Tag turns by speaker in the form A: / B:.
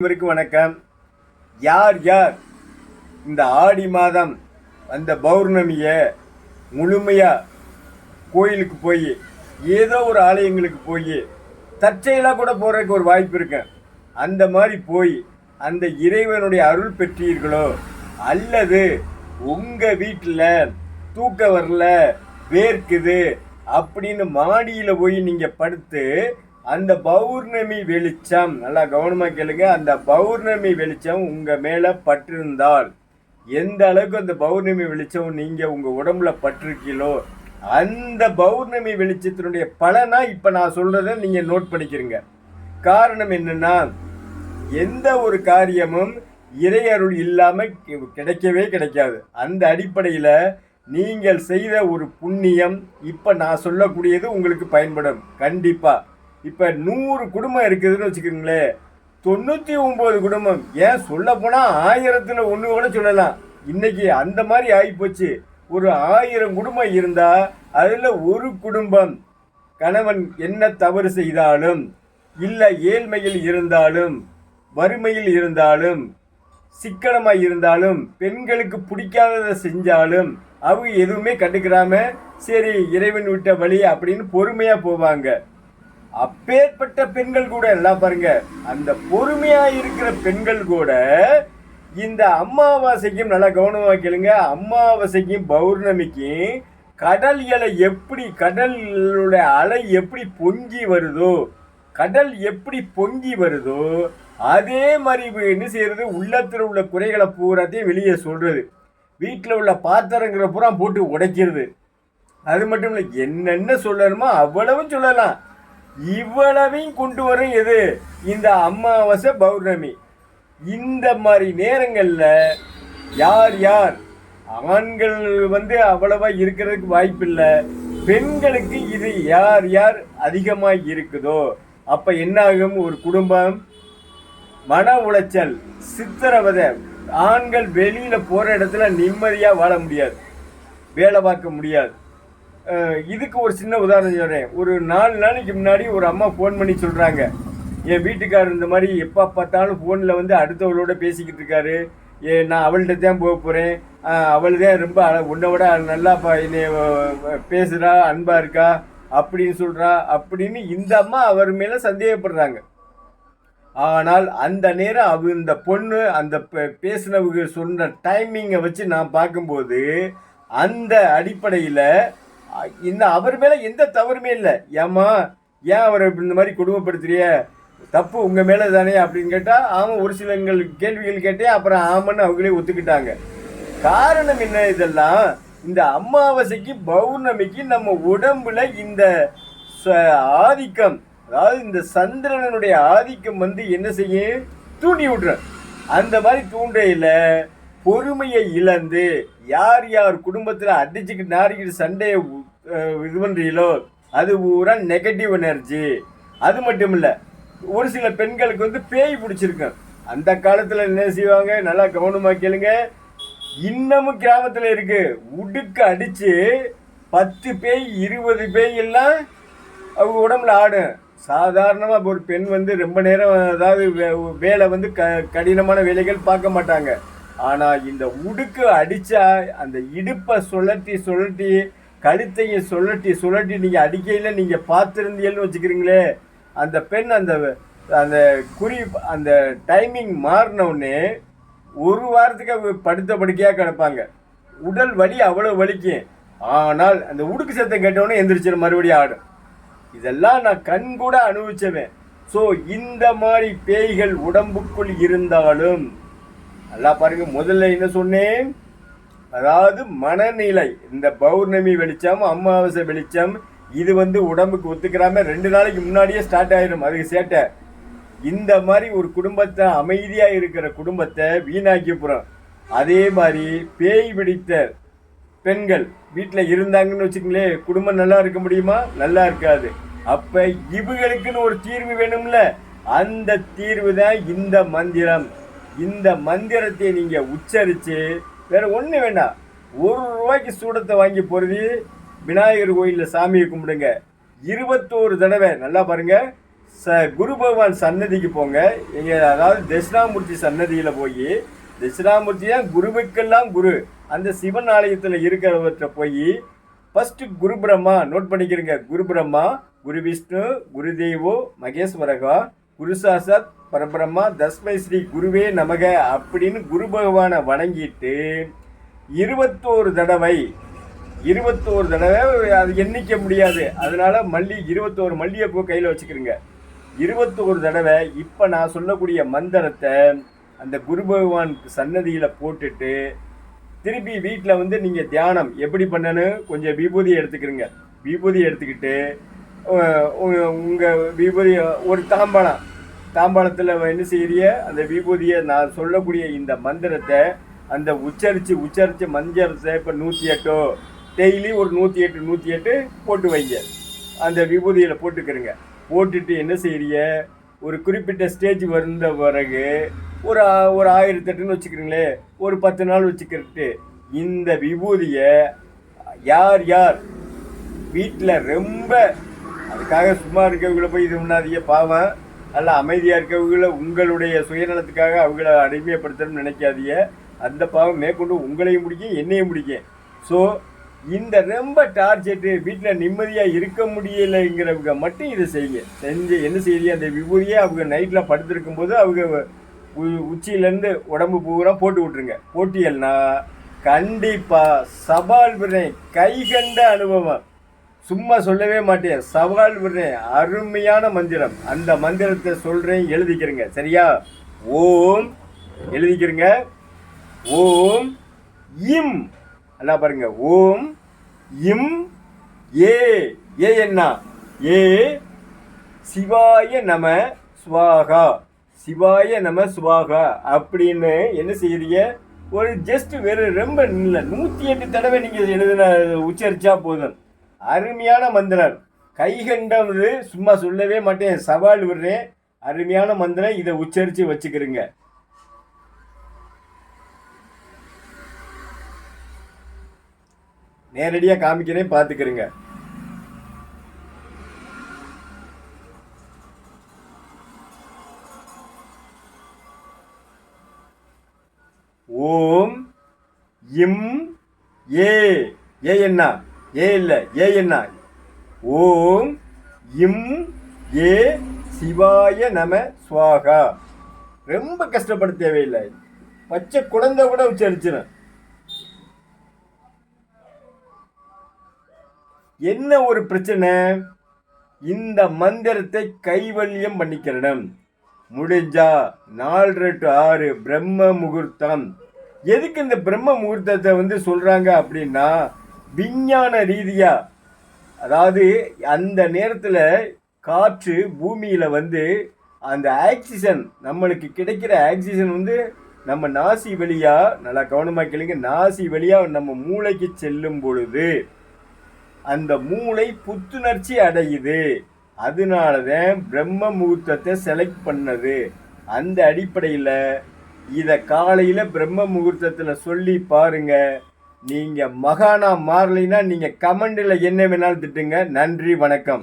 A: அனைவருக்கும் வணக்கம். யார் யார் இந்த ஆடி மாதம் அந்த பௌர்ணமியை முழுமையாக கோயிலுக்கு போய் ஏதோ ஒரு ஆலயங்களுக்கு போய் தற்செயலாக கூட போகிறதுக்கு ஒரு வாய்ப்பு இருக்கு. அந்த மாதிரி போய் அந்த இறைவனுடைய அருள் பெற்றீர்களோ? அல்லது உங்கள் வீட்டில் தூக்க வரல வேர்க்குது அப்படின்னு மாடியில் போய் நீங்கள் படுத்து அந்த பௌர்ணமி வெளிச்சம் நல்லா கவனமாக கேளுங்க அந்த பௌர்ணமி வெளிச்சம் உங்கள் மேலே பட்டிருந்தால் எந்த அளவுக்கு அந்த பௌர்ணமி வெளிச்சம் நீங்கள் உங்கள் உடம்புல பட்டிருக்கீங்களோ அந்த பௌர்ணமி வெளிச்சத்தினுடைய பலனா இப்போ நான் சொல்கிறத நீங்கள் நோட் பண்ணிக்கிறீங்க. காரணம் என்னென்னா எந்த ஒரு காரியமும் இறையருள் இல்லாமல் கிடைக்கவே கிடைக்காது. அந்த அடிப்படையில் நீங்கள் செய்த ஒரு புண்ணியம் இப்போ நான் சொல்லக்கூடியது உங்களுக்கு பயன்படும். கண்டிப்பாக இப்போ நூறு குடும்பம் இருக்குதுன்னு வச்சுக்கோங்களேன். தொண்ணூற்றி ஒம்பது குடும்பம். ஏன் சொல்ல போனால் ஆயிரத்தில் ஒன்று கூட சொல்லலாம். இன்னைக்கு அந்த மாதிரி ஆகிப்போச்சு ஒரு ஆயிரம் குடும்பம் இருந்தால் அதில் ஒரு குடும்பம் கணவன் என்ன தவறு செய்தாலும் இல்லை ஏழ்மையில் இருந்தாலும் வறுமையில் இருந்தாலும் சிக்கனமாக இருந்தாலும் பெண்களுக்கு பிடிக்காததை செஞ்சாலும் அவங்க எதுவுமே கண்டுக்கிறாம சரி இறைவன் விட்ட வழி அப்படின்னு பொறுமையாக போவாங்க. அப்பேற்பட்ட பெண்கள் கூட எல்லாம் பாருங்க அந்த பொறுமையா இருக்கிற பெண்கள் கூட இந்த அமாவாசைக்கும் நல்லா கவனமாக கேளுங்க. அமாவாசைக்கும் பௌர்ணமிக்கும் கடல் இலை எப்படி கடலுடைய அலை எப்படி பொங்கி வருதோ கடல் எப்படி பொங்கி வருதோ அதே மாதிரி என்ன செய்யறது? உள்ளத்தில் உள்ள குறைகளை பூராத்தையும் வெளியே சொல்றது. வீட்டில் உள்ள பாத்திரங்கிற பூரா போட்டு உடைக்கிறது. அது மட்டும் இல்லை என்னென்ன சொல்லணுமோ அவ்வளவும் சொல்லலாம். இவ்வளவையும் கொண்டு வரும் எது? இந்த அமாவாசை பௌர்ணமி. இந்த மாதிரி நேரங்களில் யார் யார்? ஆண்கள் வந்து அவ்வளவா இருக்கிறதுக்கு வாய்ப்பில்லை. பெண்களுக்கு இது யார் யார் அதிகமாக இருக்குதோ அப்போ என்ன ஆகும் ஒரு குடும்பம் மன உளைச்சல் சித்திரவதை. ஆண்கள் வெளியில் போகிற இடத்துல நிம்மதியாக வாழ முடியாது. வேலை பார்க்க முடியாது. இதுக்கு ஒரு சின்ன உதாரணம் சொல்கிறேன் ஒரு நாலு நாளைக்கு முன்னாடி ஒரு அம்மா ஃபோன் பண்ணி சொல்கிறாங்க என் வீட்டுக்காரர் இந்த மாதிரி எப்போ பார்த்தாலும் ஃபோனில் வந்து அடுத்தவளோட பேசிக்கிட்டு இருக்காரு. ஏ நான் அவள்கிட்ட தான் போக போகிறேன் அவள் தான் ரொம்ப அழ உன்னை விட நல்லா என்னை பேசுகிறா அன்பாக இருக்கா அப்படின்னு சொல்கிறா அப்படின்னு இந்த அம்மா அவர் மேலே சந்தேகப்படுறாங்க. ஆனால் அந்த நேரம் அவ இந்த பொண்ணு அந்த பேசினவங்க சொன்ன டைமிங்கை வச்சு நான் பார்க்கும்போது அந்த அடிப்படையில் இந்த அவர் மேலே எந்த தவறுமே இல்லை. ஏம்மா ஏன் அவரை இந்த மாதிரி கொடுமைப்படுத்துறிய? தப்பு உங்கள் மேலே தானே அப்படின்னு கேட்டால் ஆமாம் ஒரு சில எங்கள் கேள்விகள் கேட்டேன் அப்புறம் ஆமான்னு அவங்களே ஒத்துக்கிட்டாங்க. காரணம் என்ன இதெல்லாம்? இந்த அமாவாசைக்கு பௌர்ணமிக்கு நம்ம உடம்புல இந்த ச- ஆதிக்கம் அதாவது இந்த சந்திரனுடைய ஆதிக்கம் வந்து என்ன செய்யும்? தூண்டி விட்டுரும். அந்த மாதிரி தூண்டையில் பொறுமையை இழந்து யார் யார் குடும்பத்தில் அடிச்சுக்கிட்டு நாரிக்கிட்டு சண்டையை இது பண்ணுறீங்களோ அது பூரா நெகட்டிவ் எனர்ஜி அது மட்டும் இல்லை ஒரு சில பெண்களுக்கு வந்து பேய் பிடிச்சிருக்கும். அந்த காலத்தில் என்ன செய்வாங்க? நல்லா கவனமாக கேளுங்க. இன்னமும் கிராமத்தில் இருக்கு. உடுக்கு அடித்து பத்து பேய் இருபது பேய் எல்லாம் அவங்க உடம்புல ஆடும். சாதாரணமாக ஒரு பெண் வந்து ரொம்ப நேரம் அதாவது வே- வேலை வந்து க கடினமான வேலைகள் பார்க்க மாட்டாங்க. ஆனால் இந்த உடுக்கு அடித்தா அந்த இடுப்பை சுழட்டி சுழட்டி கழுத்தையும் சுழட்டி சுழட்டி நீங்கள் அடிக்கையில் நீங்கள் பார்த்துருந்தீங்கன்னு வச்சுக்கிறீங்களே அந்த பெண் அந்த அந்த குறி அந்த டைமிங் மாறினவுடனே ஒரு வாரத்துக்கு படுத்த படுக்கையாக கிடப்பாங்க. உடல் வலி அவ்வளோ வலிக்கும். ஆனால் அந்த உடுக்கு சத்தம் கேட்டவொடனே எந்திரிச்சிடும் மறுபடியும் ஆடும். இதெல்லாம் நான் கண் கூட அனுபவிச்சவேன். ஸோ இந்த மாதிரி பேய்கள் உடம்புக்குள் இருந்தாலும் நல்லா பாருங்க முதல்ல என்ன சொன்னேன்? அதாவது மனநிலை. இந்த பௌர்ணமி வெளிச்சம் அமாவாசை வெளிச்சம் இது வந்து உடம்புக்கு ஒத்துக்கிறாம ரெண்டு நாளைக்கு முன்னாடியே ஸ்டார்ட் ஆயிடும் அதுக்கு சேட்டை. இந்த மாதிரி ஒரு குடும்பத்தை அமைதியாக இருக்கிற குடும்பத்தை வீணாக்கி போகிறோம் அதே மாதிரி பேய் பிடித்த பெண்கள் வீட்டில் இருந்தாங்கன்னு வச்சுக்கங்களேன் குடும்பம் நல்லா இருக்க முடியுமா? நல்லா இருக்காது. அப்போ இவங்களுக்குன்னு ஒரு தீர்வு வேணும்ல? அந்த தீர்வு தான் இந்த மந்திரம். இந்த மந்திரத்தை நீங்கள் உச்சரித்து வேற ஒன்றும் வேண்டாம் ஒரு ரூபாய்க்கு சூடத்தை வாங்கி பொருதி விநாயகர் கோயிலில் சாமியை கும்பிடுங்க. இருபத்தோரு தடவை நல்லா பாருங்க. ச குரு பகவான் சன்னதிக்கு போங்க. எங்கள் அதாவது தட்சிணாமூர்த்தி சன்னதியில் போய் தட்சிணாமூர்த்தி தான் குருவுக்கெல்லாம் குரு. அந்த சிவன் ஆலயத்தில் இருக்கிறவற்றை போய் ஃபஸ்ட்டு குரு பிரம்மா நோட் பண்ணிக்கிறேங்க. குரு பிரம்மா குரு விஷ்ணு குரு தெய்வோ மகேஸ்வரகா குரு சாசாத் பரபிரம்மா தஸ்மை ஸ்ரீ குருவே நமக அப்படின்னு குரு பகவானை வணங்கிட்டு இருபத்தோரு தடவை இருபத்தோரு தடவை அது எண்ணிக்க முடியாது. அதனால மல்லி இருபத்தோரு மல்லிகைப்பூ கையில் வச்சுக்கிறீங்க இருபத்தோரு தடவை இப்போ நான் சொல்லக்கூடிய மந்திரத்தை அந்த குரு பகவானுக்கு சன்னதியில் போட்டுட்டு திருப்பி வீட்டில் வந்து நீங்கள் தியானம் எப்படி பண்ணணும்? கொஞ்சம் விபூதி எடுத்துக்கிறீங்க விபூதி எடுத்துக்கிட்டு உங்கள் விபூதி ஒரு தாம்பாளம். தாம்பாளத்தில் என்ன செய்கிறிய அந்த விபூதியை நான் சொல்லக்கூடிய இந்த மந்திரத்தை அந்த உச்சரித்து உச்சரித்து மந்திரத்தை இப்போ நூற்றி எட்டோ டெய்லி ஒரு நூற்றி எட்டு நூற்றி எட்டு போட்டு வைங்க. அந்த விபூதியில் போட்டுக்கிறங்க. போட்டுட்டு என்ன செய்கிறிய ஒரு குறிப்பிட்ட ஸ்டேஜ் வந்த பிறகு ஒரு ஒரு ஆயிரத்தெட்டுன்னு வச்சுக்கிறீங்களே ஒரு பத்து நாள் வச்சுக்கிட்டு இந்த விபூதியை யார் யார்? வீட்டில் ரொம்ப அதுக்காக சும்மா இருக்கவங்களை போய் இது பண்ணாதீங்க. பாவம். நல்லா அமைதியாக இருக்கவங்களை உங்களுடைய சுயநலத்துக்காக அவங்கள அடிமையப்படுத்தணும்னு நினைக்காதீங்க. அந்த பாவம் மேற்கொண்டு உங்களையும் பிடிக்கும் என்னையும் பிடிக்கும். ஸோ இந்த ரொம்ப டார்ச்செட்டு வீட்டில் நிம்மதியாக இருக்க முடியலைங்கிறவங்க மட்டும் இதை செய்யுங்க. செஞ்சு என்ன செய்யுங்க அந்த விபூதியை அவங்க நைட்டில் படுத்திருக்கும் போது அவங்க உ- உச்சியிலேருந்து உடம்பு பூரா போட்டு விட்ருங்க போட்டியல்னா கண்டிப்பாக சவால் விடுறேன். கை கண்ட அனுபவம். சும்மா சொல்லவே மாட்டேன். சவால் விடுறேன். அருமையான மந்திரம். அந்த மந்திரத்தை சொல்கிறேன் எழுதிக்கிறேங்க. சரியா? ஓம். எழுதிக்கிறேங்க. ஓம். இம். நல்லா பாருங்க. ஓம். இம். ஏ. ஏ என்ன? ஏ. சிவாய நம சுவாகா. சிவாய நம சுவாகா. அப்படின்னு என்ன செய்யறீங்க ஒரு ஜஸ்ட் வெறும் ரொம்ப இல்லை. நூற்றி எட்டு தடவை நீங்கள் எழுதின உச்சரிச்சா போதும். அருமையான மந்திரம். கைகண்டது சும்மா சொல்லவே மாட்டேன் சவால் விடுறேன். அருமையான மந்திரம். இதை உச்சரித்து வச்சுக்கிறேங்க. நேரடியாக காமிக்கிறேன் பார்த்துக்கிறேங்க. ஓம் இம் ஏ. ஏ என்ன? ஏ இல்லை ஏ என்ன? ஓம் இம் ஏ சிவாய நம சுவாகா. ரொம்ப கஷ்டப்பட தேவையில்லை. பச்சை குழந்தை கூட உச்சரிச்சிடும் என்ன ஒரு பிரச்சனை? இந்த மந்திரத்தை கைவல்யம் பண்ணிக்கிறடம் முடிஞ்சா நாலு டு ஆறு பிரம்ம முகூர்த்தம். எதுக்கு இந்த பிரம்ம முகூர்த்தத்தை வந்து சொல்கிறாங்க அப்படின்னா விஞ்ஞான ரீதியா அதாவது அந்த நேரத்தில் காற்று பூமியில் வந்து அந்த ஆக்சிஜன் நம்மளுக்கு கிடைக்கிற ஆக்சிஜன் வந்து நம்ம நாசி வழியாக நல்லா கவனமாக கேளுங்க நாசி வழியாக நம்ம மூளைக்கு செல்லும் பொழுது அந்த மூளை புத்துணர்ச்சி அடையுது. அதனால தான் பிரம்ம முகூர்த்தத்தை செலக்ட் பண்ணது. அந்த அடிப்படையில் இதை காலையில் பிரம்ம முகூர்த்தத்தில் சொல்லி பாருங்கள் நீங்கள் மகானா மாறலைன்னா நீங்கள் கமெண்டில் என்ன வேணாலும் திட்டுங்க. நன்றி வணக்கம்.